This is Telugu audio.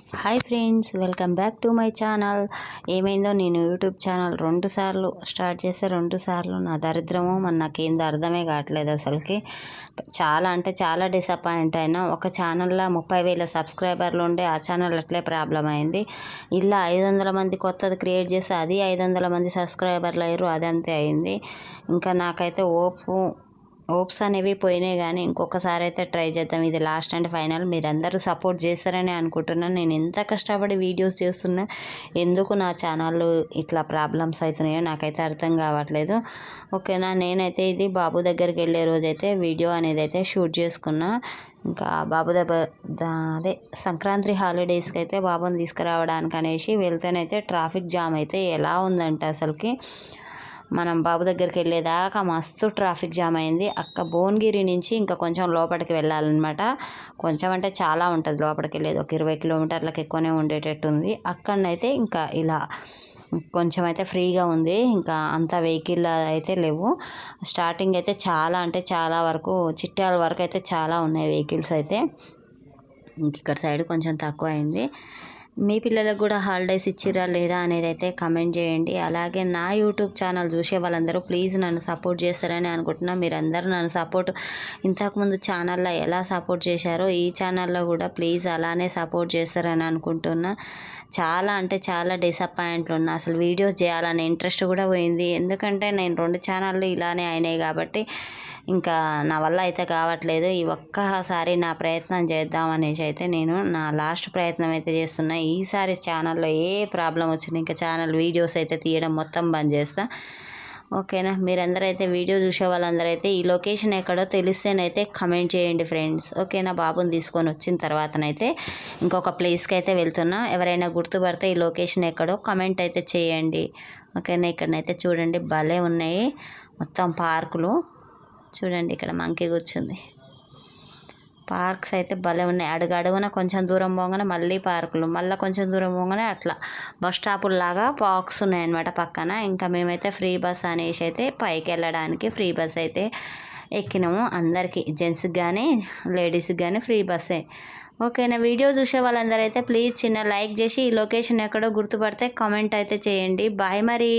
Hi friends welcome back to my channel. ఏమైందో నేను యూట్యూబ్ ఛానల్ రెండు సార్లు స్టార్ట్ చేస్తే రెండు సార్లు నా దరిద్రమో మన నాకేందో అర్థమే కావట్లేదు అసలుకి. చాలా అంటే చాలా డిసప్పాయింట్ అయినా ఒక ఛానల్లో ముప్పై వేల సబ్స్క్రైబర్లు ఉండే ఆ ఛానల్ అట్లే ప్రాబ్లం అయింది. ఇలా ఐదు వందల మంది కొత్తది క్రియేట్ చేస్తే అది ఐదు వందల మంది సబ్స్క్రైబర్లు అయ్యారు అది అంతే అయింది. ఇంకా నాకైతే ఓపు హోప్స్ అనేవి పోయినాయి కానీ ఇంకొకసారి అయితే ట్రై చేద్దాం. ఇది లాస్ట్ అండ్ ఫైనల్. మీరందరూ సపోర్ట్ చేస్తారని అనుకుంటున్నాను. నేను ఎంత కష్టపడి వీడియోస్ చేస్తున్నా ఎందుకు నా ఛానల్ ఇట్లా ప్రాబ్లమ్స్ అవుతున్నాయో నాకైతే అర్థం కావట్లేదు. ఓకేనా? నేనైతే ఇది బాబు దగ్గరికి వెళ్ళే రోజైతే వీడియో అనేది అయితే షూట్ చేసుకున్నా. ఇంకా బాబు దగ్గర అదే సంక్రాంతి హాలిడేస్కి అయితే బాబుని తీసుకురావడానికి అనేసి వెళ్తేనైతే ట్రాఫిక్ జామ్ అయితే ఎలా ఉందంటే అసలుకి? మనం బాబు దగ్గరికి వెళ్ళేదాకా మస్తు ట్రాఫిక్ జామ్ అయింది. అక్క భువనగిరి నుంచి ఇంకా కొంచెం లోపలికి వెళ్ళాలన్నమాట. కొంచెం అంటే చాలా ఉంటుంది లోపలికి వెళ్ళేది ఒక ఇరవై కిలోమీటర్లకు ఎక్కువనే ఉండేటట్టుంది. అక్కడనైతే ఇంకా ఇలా కొంచెం అయితే ఫ్రీగా ఉంది. ఇంకా అంత వెహికల్ అయితే లేవు. స్టార్టింగ్ అయితే చాలా అంటే చాలా వరకు చిట్యాల వరకు అయితే చాలా ఉన్నాయి వెహికల్స్ అయితే. ఇంక ఇక్కడ సైడ్ కొంచెం తక్కువ అయింది. మీ పిల్లలకు కూడా హాలిడేస్ ఇచ్చిరా లేదా అనేది అయితే కమెంట్ చేయండి. అలాగే నా యూట్యూబ్ ఛానల్ చూసే వాళ్ళందరూ ప్లీజ్ నన్ను సపోర్ట్ చేస్తారని అనుకుంటున్నా. మీరందరూ నన్ను సపోర్ట్ ఇంతకుముందు ఛానల్లో ఎలా సపోర్ట్ చేశారో ఈ ఛానల్లో కూడా ప్లీజ్ అలానే సపోర్ట్ చేస్తారని అనుకుంటున్నా. చాలా అంటే చాలా డిసప్పాయింట్లు ఉన్నా. అసలు వీడియోస్ చేయాలనే ఇంట్రెస్ట్ కూడా పోయింది. ఎందుకంటే నేను రెండు ఛానళ్ళు ఇలానే అయినాయి కాబట్టి ఇంకా నా వల్ల అయితే కావట్లేదు. ఈ ఒక్కసారి నా ప్రయత్నం చేద్దాం అనేసి అయితే నేను నా లాస్ట్ ప్రయత్నం అయితే చేస్తున్నా. ఈసారి ఛానల్లో ఏ ప్రాబ్లం వచ్చినా ఇంకా ఛానల్ వీడియోస్ అయితే తీయడం మొత్తం బంద్ చేస్తా. ఓకేనా? మీరందరూ అయితే వీడియో చూసే వాళ్ళందరూ అయితే ఈ లొకేషన్ ఎక్కడో తెలిస్తేనైతే కమెంట్ చేయండి ఫ్రెండ్స్ ఓకేనా? బాబుని తీసుకొని వచ్చిన తర్వాతనైతే ఇంకొక ప్లేస్కి అయితే వెళ్తున్నా. ఎవరైనా గుర్తుపడితే ఈ లొకేషన్ ఎక్కడో కమెంట్ అయితే చేయండి. ఓకేనా? ఇక్కడనైతే చూడండి. భలే ఉన్నాయి. మొత్తం పార్కులు చూడండి ఇక్కడ మంకీ కూర్చుంది. పార్క్స్ అయితే భలే ఉన్నాయి. అడుగు అడుగున కొంచెం దూరం పోగానే మళ్ళీ పార్కులు మళ్ళీ కొంచెం దూరం పోగానే అట్లా. బస్ స్టాపుల్లాగా పార్క్స్ ఉన్నాయన్నమాట పక్కన. ఇంకా మేమైతే ఫ్రీ బస్ అనేసి అయితే పైకి వెళ్ళడానికి ఫ్రీ బస్ అయితే ఎక్కినాము అందరికీ. జెంట్స్కి కానీ లేడీస్కి కానీ ఫ్రీ బస్సే. ఓకేనా? వీడియో చూసే వాళ్ళందరూ అయితే ప్లీజ్ చిన్న లైక్ చేసి ఈ లొకేషన్ ఎక్కడో గుర్తుపడితే కామెంట్ అయితే చేయండి. బాయ్ మరి.